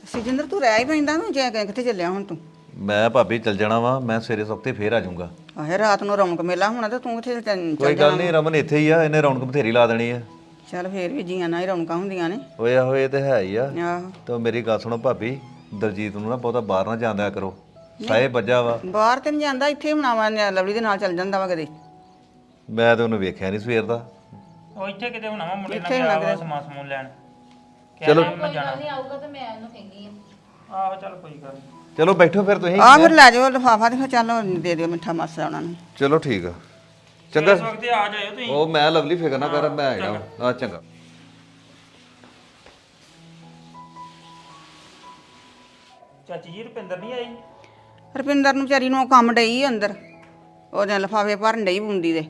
[SPEAKER 1] ਸਿਜਿੰਦਰ ਤੂੰ ਰਹਿ ਹੀ ਪੈਂਦਾ ਨਾ ਜੇ ਕਿ- ਕਿੱਥੇ ਚੱਲਿਆ ਹੁਣ ਤੂੰ।
[SPEAKER 6] ਮੈਂ ਭਾਬੀ ਚੱਲ ਜਾਣਾ ਵਾ ਮੈਂ ਸਵੇਰੇ ਸਵਖਤੇ ਫੇਰ ਆ ਜਾਊਂਗਾ।
[SPEAKER 1] ਆਹੇ ਰਾਤ ਨੂੰ ਰੌਣਕ ਮੇਲਾ ਹੋਣਾ ਤੇ ਤੂੰ ਕਿੱਥੇ ਚੱਲ
[SPEAKER 6] ਕੋਈ ਗੱਲ ਨਹੀਂ ਰਮਨ ਇੱਥੇ ਹੀ ਆ ਇਹਨੇ ਰੌਣਕ ਬਥੇਰੀ ਲਾ ਦੇਣੀ ਆ।
[SPEAKER 1] ਚੱਲ ਫੇਰ ਵੀ ਜੀਆਂ ਨਾਲ ਹੀ ਰੌਣਕਾਂ ਹੁੰਦੀਆਂ ਨੇ।
[SPEAKER 6] ਓਏ ਆਹੋ ਇਹ ਤੇ ਹੈ ਹੀ ਆ।
[SPEAKER 1] ਆਹੋ।
[SPEAKER 6] ਤਾਂ ਮੇਰੀ ਗੱਲ ਸੁਣੋ ਭਾਬੀ ਦਲਜੀਤ ਨੂੰ ਨਾ ਬਹੁਤਾ ਬਾਹਰ ਨਾ ਜਾਂਦਿਆ ਕਰੋ। ਸਾਏ ਵੱਜਾ ਵਾ।
[SPEAKER 1] ਬਾਹਰ ਤੇ ਨਹੀਂ ਜਾਂਦਾ ਇੱਥੇ ਹੁਣਾ ਵਾ ਲਵਲੀ ਦੇ ਨਾਲ ਚੱਲ ਜਾਂਦਾ ਵਾ ਕਦੇ।
[SPEAKER 6] ਮੈਂ ਤੇ ਉਹਨੂੰ ਵੇਖਿਆ ਨਹੀਂ ਸਵੇਰ ਦਾ।
[SPEAKER 2] ਉਹ ਇੱਥੇ ਕਿਤੇ ਹੋਣਾ ਵਾ ਮੁੰਡੇ ਨਾਲ
[SPEAKER 1] ਇੱਥੇ
[SPEAKER 2] ਗਿਆ ਸਮਾਨ ਸਮੂਨ ਲੈਣ।
[SPEAKER 6] ਚਲੋ।
[SPEAKER 2] ਮੈਂ ਜਾਣਾ। ਨਹੀਂ ਆਊਗਾ ਤੇ ਮੈਂ ਉਹਨੂੰ ਕਹਿੰਦੀ ਆ ਆਹੋ ਚੱਲ ਕੋਈ ਗੱਲ ਨੀ।
[SPEAKER 6] ਚਲੋ ਬੈਠੋ ਫਿਰ ਤੁਸੀਂ।
[SPEAKER 1] ਆ ਫਿਰ ਲੈ ਜਾਓ ਲਿਫਾਫਾ ਤੇ ਫਿਰ ਚੱਲ ਉਹ ਦੇ ਦਿਓ ਮਿੱਠਾ ਮਾਸਾ ਉਹਨਾਂ ਨੂੰ।
[SPEAKER 6] ਚਲੋ ਠੀਕ ਆ। ਚੰਗਾ।
[SPEAKER 2] ਇਸ ਵਕਤ ਆ ਜਾਇਓ ਤੁਸੀਂ।
[SPEAKER 6] ਉਹ ਮੈਂ ਲਵਲੀ ਫਿਕਰ ਨਾ ਕਰ ਮੈਂ ਆ ਜਾਣਾ। ਆ ਚੰਗਾ।
[SPEAKER 2] ਚਾਚੀ ਜੀ ਰੁਪਿੰਦਰ ਨਹੀਂ ਆਈ?
[SPEAKER 1] ਰਪਿੰਦਰ ਨੂੰ ਵਿਚਾਰੀ ਨੂੰ ਉਹ ਕੰਮ ਡਈ ਅੰਦਰ। ਉਹਦੇ ਲਿਫਾਫੇ ਭਰਨ ਡਈ ਬੁੰਦੀ ਦੇ।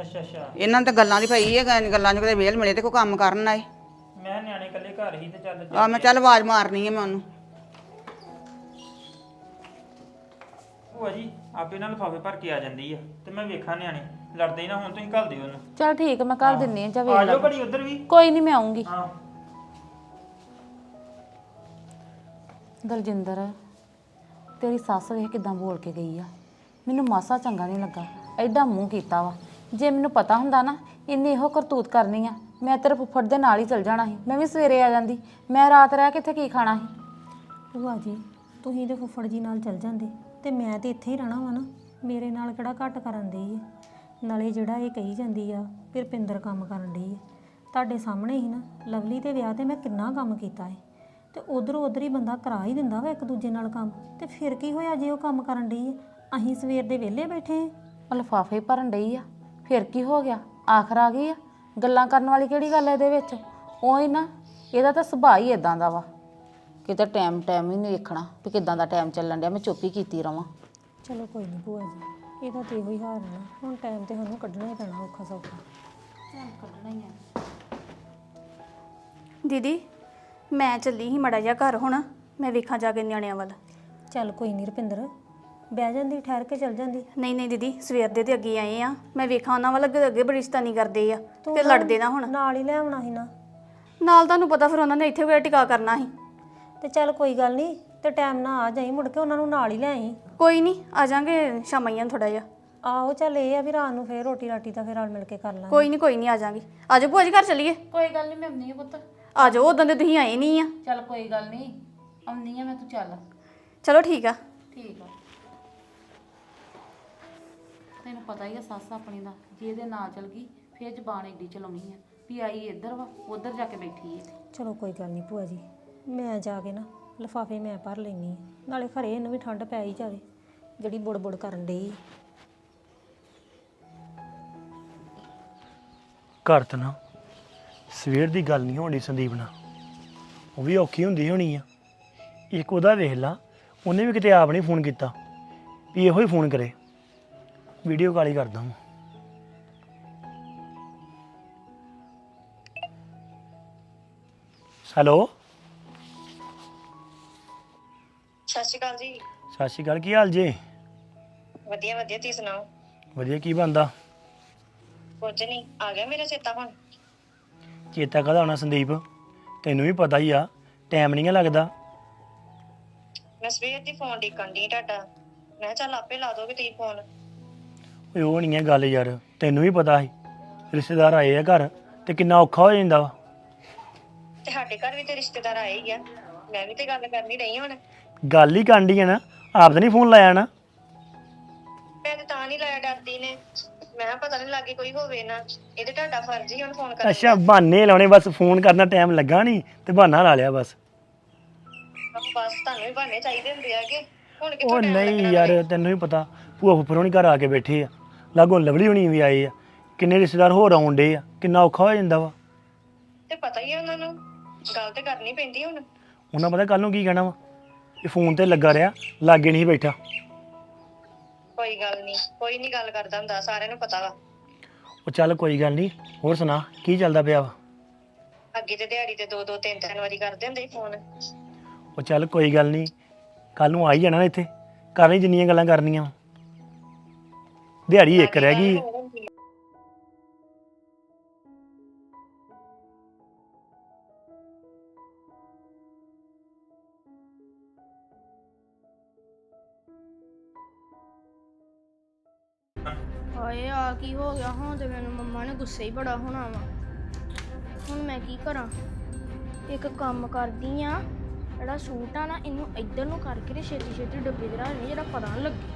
[SPEAKER 2] ਅੱਛਾ ਅੱਛਾ।
[SPEAKER 1] ਇਹਨਾਂ ਨੂੰ ਤਾਂ ਗੱਲਾਂ ਦੀ ਪਈ ਹੈ ਗ- ਗੱਲਾਂ 'ਚ ਕਿਤੇ ਵੇਲ ਮਿਲੇ ਤੇ ਕੋਈ ਕੰਮ ਕਰਨ ਆਏ।
[SPEAKER 2] ਮੈਂ ਨਿਆਣੇ ਇਕੱਲੇ ਘਰ ਹੀ ਤੇ ਚੱਲ
[SPEAKER 1] ਆ ਮੈਂ ਚੱਲ ਆਵਾਜ਼ ਮਾਰਨੀ ਹੈ ਮੈਂ ਉਹਨੂੰ।
[SPEAKER 2] ਭੂਆ ਜੀ ਆਪੇ ਨਾਲ ਲਿਫਾਫੇ ਭਰ ਕੇ ਆ ਜਾਂਦੀ ਆ ਤੇ ਮੈਂ ਵੇਖਾਂ ਨਿਆਣੇ। ਲੜਦੇ ਹੀ ਨਾ ਹੁਣ ਤੁਸੀਂ ਘੱਲ ਦਿਓ ਉਹਨੂੰ
[SPEAKER 4] ਚਲ ਠੀਕ ਆ, ਮੈਂ ਕਰ ਦਿੰਨੀ ਆ ਜਾ
[SPEAKER 2] ਆ
[SPEAKER 4] ਵੇਖ
[SPEAKER 2] ਜਾਓ ਘੜੀ ਉਧਰ ਵੀ।
[SPEAKER 4] ਕੋਈ ਨਹੀਂ ਮੈਂ ਆਉਂਗੀ
[SPEAKER 2] ਹਾਂ।
[SPEAKER 4] ਦਲਜਿੰਦਰ ਤੇਰੀ ਸੱਸ ਵੇਖ ਕਿਦਾਂ ਬੋਲ ਕੇ ਗਈ ਆ। ਮੈਨੂੰ ਮਾਸਾ ਚੰਗਾ ਨਹੀਂ ਲੱਗਾ ਐਡਾ ਮੂੰਹ ਕੀਤਾ ਵਾ। ਜੇ ਮੈਨੂੰ ਪਤਾ ਹੁੰਦਾ ਨਾ ਇੰਨੇ ਇਹੋ ਕਰਤੂਤ ਕਰਨੀ ਆ। ਮੈਂ ਤੇਰੇ ਫੁੱਫੜ ਦੇ ਨਾਲ ਹੀ ਚਲ ਜਾਣਾ ਸੀ। ਮੈਂ ਵੀ ਸਵੇਰੇ ਆ ਜਾਂਦੀ। ਮੈਂ ਰਾਤ ਰਹਿ ਕੇ ਇੱਥੇ ਕੀ ਖਾਣਾ ਸੀ?
[SPEAKER 3] ਭੂਆ ਜੀ ਤੁਸੀਂ ਤੇ ਫੁੱਫੜ ਜੀ ਨਾਲ ਚੱਲ ਜਾਂਦੇ। ਤੇ ਮੈਂ ਤੇ ਇੱਥੇ ਹੀ ਰਹਿਣਾ ਵਾ ਨਾ। ਮੇਰੇ ਨਾਲ ਕਿਹੜਾ ਘੱਟ ਕਰਨ ਦੀ ਹੈ ਨਾਲੇ ਜਿਹੜਾ ਇਹ ਕਹੀ ਜਾਂਦੀ ਆ ਫਿਰ ਰੁਪਿੰਦਰ ਕੰਮ ਕਰਨ ਦੀ ਹੈ ਤੁਹਾਡੇ ਸਾਹਮਣੇ ਹੀ ਨਾ ਲਵਲੀ ਦੇ ਵਿਆਹ ਤੇ ਮੈਂ ਕਿੰਨਾ ਕੰਮ ਕੀਤਾ ਹੈ ਤੇ ਉਧਰ ਉਧਰ ਹੀ ਬੰਦਾ ਕਰਾ ਹੀ ਦਿੰਦਾ ਵਾ ਇੱਕ ਦੂਜੇ ਨਾਲ ਕੰਮ। ਤੇ ਫਿਰ ਕੀ ਹੋਇਆ ਜੇ ਉਹ ਕੰਮ ਕਰਨ ਦੀ ਹੈ ਅਸੀਂ ਸਵੇਰ ਦੇ ਵਿਹਲੇ ਬੈਠੇ ਹਾਂ
[SPEAKER 4] ਲਿਫਾਫੇ ਭਰਨ ਡਈ ਆ। ਫਿਰ ਕੀ ਹੋ ਗਿਆ? ਆਖਰ ਆ ਗਈ ਆ? ਗੱਲਾਂ ਕਰਨ ਵਾਲੀ ਕਿਹੜੀ ਗੱਲ ਐ ਇਹਦੇ ਵਿੱਚ? ਉਹ ਹੀ ਨਾ ਇਹਦਾ ਤਾਂ ਸੁਭਾਅ ਹੀ ਇਦਾਂ ਦਾ ਵਾ। ਕਿਤੇ ਟਾਈਮ ਟਾਈਮ ਹੀ ਨਹੀਂ ਵੇਖਣਾ ਵੀ ਕਿਦਾਂ ਦਾ ਟਾਈਮ ਚੱਲਣ ਡਿਆ। ਮੈਂ ਚੁੱਪ ਹੀ ਕੀਤੀ ਰਵਾਂ।
[SPEAKER 3] ਚਲੋ ਕੋਈ ਨਹੀਂ ਭੂਆ ਜੀ। ਇਹਦਾ ਤੇ ਇਹੋ ਹੀ ਹਾਲ ਹੈ ਨਾ। ਹੁਣ ਟਾਈਮ ਤੇ ਸਾਨੂੰ ਕੱਢਣਾ ਹੀ ਪੈਣਾ ਔਖਾ ਸੌਖਾ।
[SPEAKER 5] ਦੀਦੀ ਮੈਂ ਚੱਲੀ ਸੀ ਮੜਾ ਜਿਹਾ ਘਰ ਹੁਣ। ਮੈਂ ਵੇਖਾਂ ਜਾ ਕੇ ਨਿਆਣਿਆਂ ਵੱਲ।
[SPEAKER 3] ਚੱਲ ਕੋਈ ਨਹੀਂ ਰੁਪਿੰਦਰ ਬਹਿ ਜਾਂਦੀ ਠਹਿਰ ਕੇ ਚੱਲ ਜਾਂਦੀ।
[SPEAKER 5] ਨਹੀਂ ਨਹੀਂ ਦੀਦੀ ਸਵੇਰ ਦੇ ਤੇ ਅੱਗੇ ਆਏ ਆ। ਮੈਂ ਵੇਖਾਂ ਉਹਨਾਂ ਵੱਲ ਅੱਗੇ ਅੱਗੇ ਬੜੀ ਰਿਸ਼ਤਾਨੀ ਕਰਦੇ ਆ।
[SPEAKER 3] ਤੂੰ
[SPEAKER 5] ਤੇ
[SPEAKER 3] ਨਾ-
[SPEAKER 5] ਲੜਦੇ ਨਾ ਹੁਣ।
[SPEAKER 3] ਨਾਲ ਹੀ ਲੈ ਆਉਣਾ ਸੀ ਨਾ।
[SPEAKER 5] ਨਾਲ ਤੁਹਾਨੂੰ ਪਤਾ ਫਿਰ ਉਹਨਾਂ ਨੇ ਇੱਥੇ ਕੋਈ ਟਿਕਾ ਕਰਨਾ ਸੀ।
[SPEAKER 3] ਤੇ ਚੱਲ ਕੋਈ ਗੱਲ ਨਹੀਂ ਤੇ ਟਾਈਮ ਨਾਲ ਆ ਜਾਈ ਮੁੜ ਕੇ ਉਹਨਾਂ ਨੂੰ ਨਾਲ ਹੀ ਲੈ ਆਈ।
[SPEAKER 5] ਕੋਈ ਨਹੀਂ ਆ ਜਾਾਂਗੇ ਸ਼ਾਮਾਈਆਂ ਥੋੜਾ ਜਿਹਾ।
[SPEAKER 3] ਆਹੋ ਚੱਲ ਇਹ ਆ ਵੀ ਰਾਤ ਨੂੰ ਫੇਰ ਰੋਟੀ ਰਾਟੀ ਤਾਂ ਫੇਰ ਨਾਲ ਮਿਲ ਕੇ ਕਰ ਲਾਂਗੇ।
[SPEAKER 5] ਕੋਈ ਨਹੀਂ ਕੋਈ ਨਹੀਂ ਆ ਜਾਾਂਗੇ। ਆ ਜਾਓ ਭੂਆ ਜੀ ਘਰ ਚੱਲੀਏ।
[SPEAKER 4] ਕੋਈ ਗੱਲ ਨਹੀਂ ਮੈਂ ਆਉਂਦੀ ਆ ਪੁੱਤ।
[SPEAKER 5] ਆ ਜਾਓ ਉਦੋਂ ਦੇ ਤੁਸੀਂ ਆਏ ਨਹੀਂ ਆ।
[SPEAKER 4] ਚੱਲ ਕੋਈ ਗੱਲ ਨਹੀਂ ਆਉਂਦੀ ਆ ਮੈਂ ਤੂੰ ਚੱਲ।
[SPEAKER 5] ਚਲੋ ਠੀਕ ਆ।
[SPEAKER 4] ਠੀਕ ਆ। ਤੈਨੂੰ ਪਤਾ ਹੀ ਆ ਸੱਸ ਆਪਣੀ ਦਾ ਜੇ ਇਹਦੇ ਨਾਲ ਚਲ ਗਈ ਫੇਰ ਜ਼ਬਾਨ ਏਡੀ ਚਲਾਉਣੀ ਆ ਵੀ ਆਈ ਇੱਧਰ ਵਾ ਉੱਧਰ ਜਾ ਕੇ ਬੈਠੀ ਏ।
[SPEAKER 3] ਚਲੋ ਕੋਈ ਗੱਲ ਨਹੀਂ ਭੂਆ ਜੀ ਮੈਂ ਜਾ ਕੇ ਨਾ ਲਿਫਾਫੇ ਮੈਂ ਭਰ ਲੈਣੀ ਨਾਲੇ ਖਰੇ ਇਹਨੂੰ ਵੀ ਠੰਡ ਪੈ ਹੀ ਜਾਵੇ, ਜਿਹੜੀ ਬੁੜ-ਬੁੜ ਕਰਨ ਡਈ
[SPEAKER 7] ਘਰ ਤਾਂ ਨਾ, ਸਵੇਰ ਦੀ ਗੱਲ ਨਹੀਂ ਹੋਣੀ ਸੰਦੀਪ ਨਾਲ। ਉਹ ਵੀ ਔਖੀ ਹੁੰਦੀ ਹੋਣੀ ਆ। ਇੱਕ ਉਹਦਾ ਵੇਖ ਲਾ, ਉਹਨੇ ਵੀ ਕਿਤੇ ਆਪ ਨਹੀਂ ਫੋਨ ਕੀਤਾ, ਵੀ ਇਹੋ ਹੀ ਫੋਨ ਕਰੇ। ਵੀਡੀਓ ਕਾਲ ਹੀ ਕਰਦਾ ਹਾਂ। ਹੈਲੋ?
[SPEAKER 8] ਸ਼੍ਰੀ ਅਕਾਲ ਜੀ।
[SPEAKER 7] ਸਤਿ ਸ਼੍ਰੀ ਅਕਾਲ ਕੀ ਹਾਲ ਜੇ?
[SPEAKER 8] ਵਧੀਆ ਵਧੀਆ ਤੁਸੀਂ ਸੁਣਾਓ?
[SPEAKER 7] ਵਧੀਆ ਕੀ ਬੰਦਾ
[SPEAKER 8] ਕੁਝ ਨਹੀਂ ਆ ਗਿਆ ਮੇਰਾ ਚੇਤਾ ਹੁਣ।
[SPEAKER 7] ਚੇਤਾ ਕਦਾ ਆਉਣਾ ਸੰਦੀਪ? ਤੈਨੂੰ ਵੀ ਪਤਾ ਹੀ ਆ ਟਾਈਮ ਨਹੀਂ ਲੱਗਦਾ।
[SPEAKER 8] ਮੈਂ ਸਵੇਰ ਦੀ ਫੋਨ ਡੀਕਣ ਦੀ ਤੁਹਾਡਾ। ਮੈਂ ਕਿਹਾ ਚੱਲ ਆਪੇ ਲਾ ਦੋਗੇ ਤੁਸੀਂ ਫੋਨ
[SPEAKER 7] ਓਏ ਉਹ ਨਹੀਂ ਹੈ ਗੱਲ ਯਾਰ ਤੈਨੂੰ ਵੀ ਪਤਾ ਸੀ। ਰਿਸ਼ਤੇਦਾਰ ਆਏ ਆ ਘਰ ਤੇ ਕਿੰਨਾ ਔਖਾ ਹੋ ਜਾਂਦਾ ਵਾ।
[SPEAKER 8] ਤੇ ਸਾਡੇ ਘਰ ਵੀ ਤੇ ਰਿਸ਼ਤੇਦਾਰ ਆਏ ਹੀ ਆ। ਮੈਂ ਵੀ ਤੇ ਗੱਲ ਕਰਨੀ ਰਹੀ ਹੁਣ।
[SPEAKER 7] ਗੱਲ ਹੀ ਕਾਂਡੀ ਹੈ ਨਾ ਆਪ ਤਾਂ ਨਹੀਂ ਫੋਨ ਲਾਇਆ ਨਾ।
[SPEAKER 8] ਮੈਂ ਤੇ ਤਾਂ ਨਹੀਂ ਲਾਇਆ ਡਰਦੀ ਨੇ। ਮੈਂ ਕਿਹਾ ਪਤਾ ਨਹੀਂ ਲੱਗੇ ਕੋਈ ਹੋਵੇ ਨਾ। ਇਹ ਤੇ ਤੁਹਾਡਾ ਫਰਜ਼ ਹੀ ਹੁਣ ਫੋਨ ਕਰਨਾ
[SPEAKER 7] ਅੱਛਾ ਬਹਾਨੇ ਲਾਉਣੇ ਬਸ ਫੋਨ ਕਰਨਾ ਟਾਈਮ ਲੱਗਾ ਨਹੀਂ ਤੇ ਬਹਾਨਾ ਲਾ ਲਿਆ ਬਸ।
[SPEAKER 8] ਬਸ ਤੁਹਾਨੂੰ ਵੀ ਬਹਾਨੇ ਚਾਹੀਦੇ ਹੁੰਦੇ ਆਗੇ ਹੁਣ
[SPEAKER 7] ਉਹ
[SPEAKER 8] ਕਿੱਥੋਂ time
[SPEAKER 7] ਨਹੀਂ
[SPEAKER 8] ਲੱਗਣਾ
[SPEAKER 7] ਯਾਰ ਤੈਨੂੰ ਵੀ ਪਤਾ ਭੂਆ ਹੋਣੀ ਘਰ ਆ ਕੇ ਬੈਠੇ ਆ। ਲਾਗੋਂ ਲਵਲੀ ਹੋਣੀ ਵੀ ਆਏ ਆ। ਕਿੰਨੇ ਰਿਸ਼ਤੇਦਾਰ ਹੋਰ ਆਉਣ ਡੇ ਆ। ਕਿੰਨਾ ਔਖਾ ਹੋ ਜਾਂਦਾ ਵਾ।
[SPEAKER 8] ਤੇ ਪਤਾ ਹੀ ਆ ਉਹਨਾਂ ਨੂੰ। ਗੱਲ ਤੇ ਕਰਨੀ ਪੈਂਦੀ ਹੁਣ।
[SPEAKER 7] ਉਹਨਾਂ ਪਤਾ ਕੱਲ ਨੂੰ ਕੀ ਕਹਿਣਾ ਵਾ। ਇਹ ਫੋਨ ਤੇ ਲੱਗਾ ਰਿਹਾ ਲਾਗੇ ਨਹੀਂ ਬੈਠਾ।
[SPEAKER 8] ਕੋਈ ਗੱਲ ਨਹੀਂ ਕੋਈ ਨਹੀਂ ਗੱਲ ਕਰਦਾ ਹੁੰਦਾ ਸਾਰਿਆਂ ਨੂੰ ਪਤਾ ਵਾ।
[SPEAKER 7] ਉਹ ਚੱਲ ਕੋਈ ਗੱਲ ਨਹੀਂ ਹੋਰ ਸੁਣਾ ਕੀ ਚੱਲਦਾ ਪਿਆ ਵਾ?
[SPEAKER 8] ਅੱਗੇ ਤੇ ਦਿਹਾੜੀ ਤੇ ਦੋ ਦੋ ਤਿੰਨ ਤਿੰਨ ਵਾਰੀ ਕਰਦੇ ਹੁੰਦੇ ਸੀ ਫੋਨ।
[SPEAKER 7] ਉਹ ਚੱਲ ਕੋਈ ਗੱਲ ਨਹੀਂ ਕੱਲ ਨੂੰ ਆ ਹੀ ਜਾਣਾ ਇੱਥੇ ਕਰਨੀ ਜਿੰਨੀਆਂ ਗੱਲਾਂ ਕਰਨੀਆਂ। ਦਿਹਾੜੀ ਇੱਕ ਰਹਿ ਗਈ।
[SPEAKER 9] ਹਾਏ ਕੀ ਹੋ ਗਿਆ ਹੁਣ ਤੇ ਮੈਨੂੰ ਮੰਮਾ ਨੇ ਗੁੱਸੇ ਹੀ ਬੜਾ ਹੋਣਾ ਵਾ। ਹੁਣ ਮੈਂ ਕੀ ਕਰਾਂ? ਇੱਕ ਕੰਮ ਕਰਦੀ ਆ। ਜਿਹੜਾ ਸੂਟ ਆ ਨਾ, ਇਹਨੂੰ ਇੱਧਰ ਨੂੰ ਕਰਕੇ ਤੇ ਛੇਤੀ ਛੇਤੀ ਡੱਬੇ 'ਚ ਰੱਖ ਲਈ, ਜਿਹੜਾ ਪਤਾ ਨਾ ਲੱਗੇ।